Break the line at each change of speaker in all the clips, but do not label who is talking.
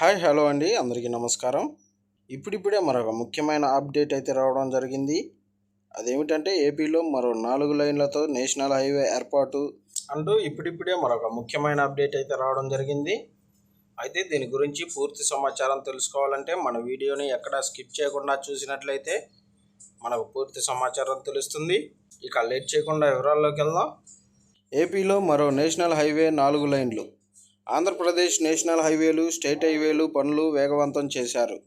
Hi hello అండి. అందరికీ నమస్కారం. ఇప్పుడిప్పుడే మరొక ముఖ్యమైన అప్డేట్ అయితే రావడం జరిగింది. అదేమిటంటే ఏపీలో మరో నాలుగు లైన్లతో నేషనల్ హైవే ఏర్పాటు అంటూ ఇప్పుడిప్పుడే మరొక ముఖ్యమైన అప్డేట్ అయితే రావడం జరిగింది. అయితే దీని గురించి పూర్తి సమాచారం తెలుసుకోవాలంటే మన వీడియోని ఎక్కడ స్కిప్ చేయకుండా చూసినట్లయితే మనకు పూర్తి సమాచారం తెలుస్తుంది. ఇక లేట్ చేయకుండా వివరాల్లోకి వెళ్దాం. ఏపీలో మరో నేషనల్ హైవే నాలుగు లైన్లు ఆంధ్రప్రదేశ్ నేషనల్ హైవేలు స్టేట్ హైవేలు పనులు వేగవంతం చేశారు.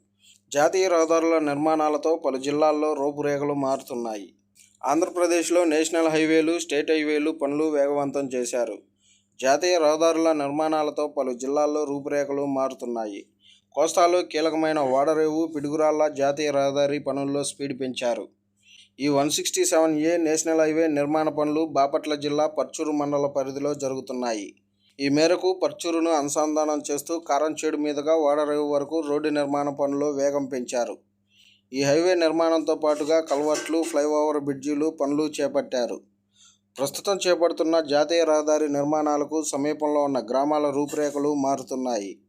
జాతీయ రహదారుల నిర్మాణాలతో పలు జిల్లాల్లో రూపురేఖలు మారుతున్నాయి. ఆంధ్రప్రదేశ్లో నేషనల్ హైవేలు స్టేట్ హైవేలు పనులు వేగవంతం చేశారు. జాతీయ రహదారుల నిర్మాణాలతో పలు జిల్లాల్లో రూపురేఖలు మారుతున్నాయి. కోస్తాలో కీలకమైన వాడరేవు పిడుగురాళ్ళ జాతీయ రహదారి పనుల్లో స్పీడ్ పెంచారు. ఈ one sixty seven A national highway నిర్మాణ పనులు బాపట్ల జిల్లా పర్చూరు మండల పరిధిలో జరుగుతున్నాయి. ఈ మేరకు పర్చూరును అనుసంధానం చేస్తూ కారంచేడు మీదుగా వాడరేవు వరకు రోడ్డు నిర్మాణ పనులు వేగం పెంచారు. ఈ హైవే నిర్మాణంతో పాటుగా కల్వర్ట్లు ఫ్లైఓవర్ బ్రిడ్జీలు పనులు చేపట్టారు. ప్రస్తుతం చేపడుతున్న జాతీయ రహదారి నిర్మాణాలకు సమీపంలో ఉన్న గ్రామాల రూపురేఖలు మారుతున్నాయి.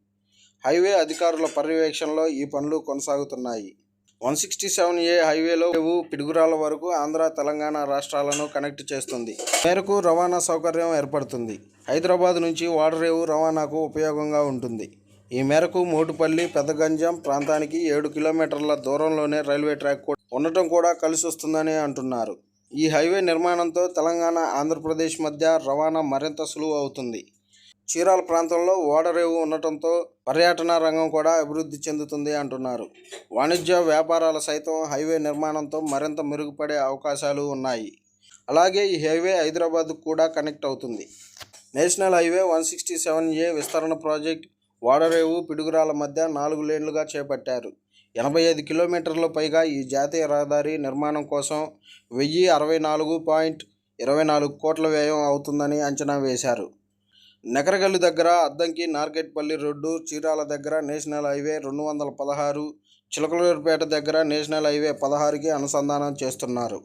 హైవే అధికారుల పర్యవేక్షణలో ఈ పనులు కొనసాగుతున్నాయి. వన్ సిక్స్టీ సెవెన్ ఏ హైవేలో రేవు పిడుగురాల వరకు ఆంధ్ర తెలంగాణ రాష్ట్రాలను కనెక్ట్ చేస్తుంది. మేరకు రవాణా సౌకర్యం ఏర్పడుతుంది. హైదరాబాద్ నుంచి వాడరేవు రవాణాకు ఉపయోగంగా ఉంటుంది. ఈ మేరకు మోటుపల్లి పెద్దగంజం ప్రాంతానికి ఏడు కిలోమీటర్ల దూరంలోనే రైల్వే ట్రాక్ ఉండటం కూడా కలిసి వస్తుందని అంటున్నారు. ఈ హైవే నిర్మాణంతో తెలంగాణ ఆంధ్రప్రదేశ్ మధ్య రవాణా మరింత సులువు అవుతుంది. చీరాల ప్రాంతంలో ఓడరేవు ఉండటంతో పర్యాటన రంగం కూడా అభివృద్ధి చెందుతుంది అంటున్నారు. వాణిజ్య వ్యాపారాల సైతం హైవే నిర్మాణంతో మరింత మెరుగుపడే అవకాశాలు ఉన్నాయి. అలాగే ఈ హైవే హైదరాబాద్కు కూడా కనెక్ట్ అవుతుంది. National highway one sixty seven A విస్తరణ ప్రాజెక్ట్ వాడరేవు పిడుగురాల మధ్య నాలుగు లేన్లుగా చేపట్టారు. ఎనభై ఐదు కిలోమీటర్ల పైగా ఈ జాతీయ రహదారి నిర్మాణం కోసం వెయ్యి అరవై నాలుగు పాయింట్ ఇరవై నాలుగు కోట్ల వ్యయం అవుతుందని అంచనా వేశారు. నకరగల్లు దగ్గర అద్దంకి నార్కెట్పల్లి రోడ్డు చీరాల దగ్గర నేషనల్ హైవే రెండు వందల పదహారు చిలకలూరుపేట దగ్గర నేషనల్ హైవే పదహారుకి అనుసంధానం చేస్తున్నారు.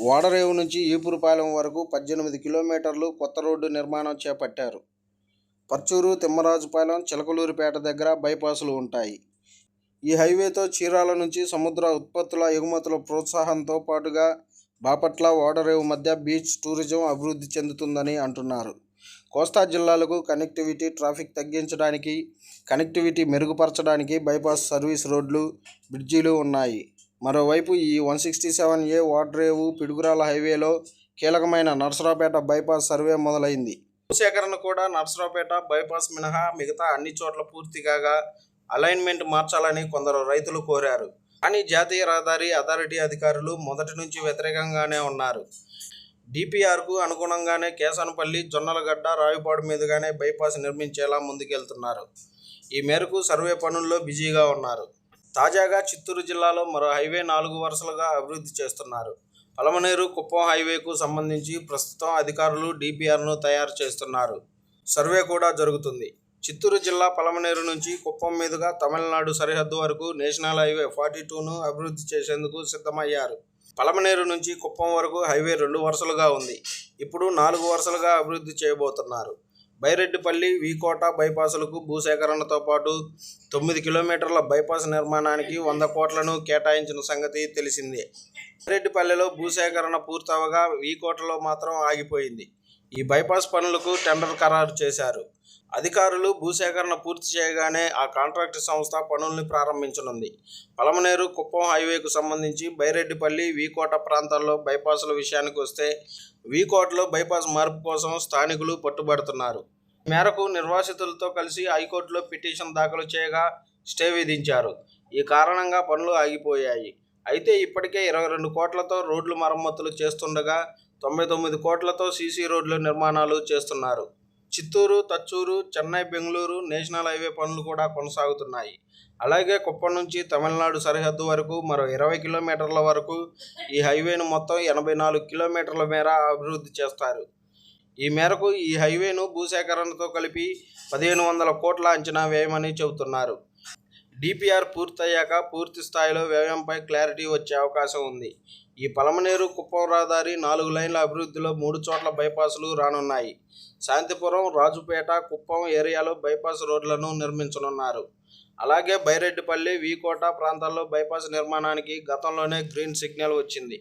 ఓడరేవు నుంచి ఈపురుపాలెం వరకు పద్దెనిమిది కిలోమీటర్లు కొత్త రోడ్డు నిర్మాణం చేపట్టారు. పర్చూరు తిమ్మరాజుపాలెం చిలకలూరుపేట దగ్గర బైపాసులు ఉంటాయి. ఈ హైవేతో చీరాల నుంచి సముద్ర ఉత్పత్తుల ఎగుమతుల ప్రోత్సాహంతో పాటుగా బాపట్ల ఓడరేవు మధ్య బీచ్ టూరిజం అభివృద్ధి చెందుతుందని అంటున్నారు. కోస్తా జిల్లాలకు కనెక్టివిటీ ట్రాఫిక్ తగ్గించడానికి కనెక్టివిటీ మెరుగుపరచడానికి బైపాస్ సర్వీస్ రోడ్లు బ్రిడ్జీలు ఉన్నాయి. మరోవైపు ఈ one sixty seven A Vadarevu Piduguralla హైవేలో కీలకమైన నర్సరావుపేట బైపాస్ సర్వే మొదలైంది. భూసేకరణ కూడా నర్సరావుపేట బైపాస్ మినహా మిగతా అన్ని చోట్ల పూర్తిగా అలైన్మెంట్ మార్చాలని కొందరు రైతులు కోరారు. కానీ జాతీయ రహదారి అథారిటీ అధికారులు మొదటి నుంచి వ్యతిరేకంగానే ఉన్నారు. డిపిఆర్కు అనుగుణంగానే కేసనపల్లి జొన్నలగడ్డ రావిపాడు మీదుగానే బైపాస్ నిర్మించేలా ముందుకెళ్తున్నారు. ఈ మేరకు సర్వే పనుల్లో బిజీగా ఉన్నారు. తాజాగా చిత్తూరు జిల్లాలో మరో హైవే నాలుగు వరుసలుగా అభివృద్ధి చేస్తున్నారు. పలమనేరు కుప్పం హైవేకు సంబంధించి ప్రస్తుతం అధికారులు డిపిఆర్ను తయారు చేస్తున్నారు. సర్వే కూడా జరుగుతుంది. చిత్తూరు జిల్లా పలమనేరు నుంచి కుప్పం మీదుగా తమిళనాడు సరిహద్దు వరకు నేషనల్ హైవే ఫార్టీ టూను అభివృద్ధి చేసేందుకు సిద్ధమయ్యారు. పలమనేరు నుంచి కుప్పం వరకు హైవే రెండు వరుసలుగా ఉంది. ఇప్పుడు నాలుగు వరుసలుగా అభివృద్ధి చేయబోతున్నారు. బైరెడ్డిపల్లి వీకోట బైపాసులకు భూసేకరణతో పాటు తొమ్మిది కిలోమీటర్ల బైపాస్ నిర్మాణానికి వంద కోట్లను కేటాయించిన సంగతి తెలిసిందే. బైరెడ్డిపల్లిలో భూసేకరణ పూర్తవగా వీకోటలో మాత్రం ఆగిపోయింది. ఈ బైపాస్ పనులకు టెండర్ ఖరారు చేశారు. అధికారులు భూసేకరణ పూర్తి చేయగానే ఆ కాంట్రాక్ట్ సంస్థ పనుల్ని ప్రారంభించనుంది. పలమనేరు కుప్పం హైవేకు సంబంధించి బైరెడ్డిపల్లి వీకోట ప్రాంతాల్లో బైపాసుల విషయానికి వస్తే వీకోటలో బైపాస్ మార్పు కోసం స్థానికులు పట్టుబడుతున్నారు. మేరకు నిర్వాసితులతో కలిసి హైకోర్టులో పిటిషన్ దాఖలు చేయగా స్టే విధించారు. ఈ కారణంగా పనులు ఆగిపోయాయి. అయితే ఇప్పటికే ఇరవై రెండు కోట్లతో రోడ్లు మరమ్మతులు చేస్తుండగా తొంభై తొమ్మిది కోట్లతో సీసీ రోడ్ల నిర్మాణాలు చేస్తున్నారు. చిత్తూరు తచ్చూరు చెన్నై బెంగళూరు నేషనల్ హైవే పనులు కూడా కొనసాగుతున్నాయి. అలాగే కుప్పం నుంచి తమిళనాడు సరిహద్దు వరకు మరో ఇరవై కిలోమీటర్ల వరకు ఈ హైవేను మొత్తం ఎనభై నాలుగు కిలోమీటర్ల మేర అభివృద్ధి చేస్తారు. ఈ మేరకు ఈ హైవేను భూసేకరణతో కలిపి పదిహేను వందల కోట్ల అంచనా వ్యయమని చెబుతున్నారు. డిపిఆర్ పూర్తయ్యాక పూర్తి స్థాయిలో వ్యయంపై క్లారిటీ వచ్చే అవకాశం ఉంది. ఈ పలమనేరు కుప్పం రహదారి నాలుగు లైన్ల అభివృద్ధిలో మూడు చోట్ల బైపాసులు రానున్నాయి. శాంతిపురం రాజుపేట కుప్పం ఏరియాలో బైపాస్ రోడ్లను నిర్మించనున్నారు. అలాగే బైరెడ్డిపల్లి వీకోట ప్రాంతాల్లో బైపాస్ నిర్మాణానికి గతంలోనే గ్రీన్ సిగ్నల్ వచ్చింది.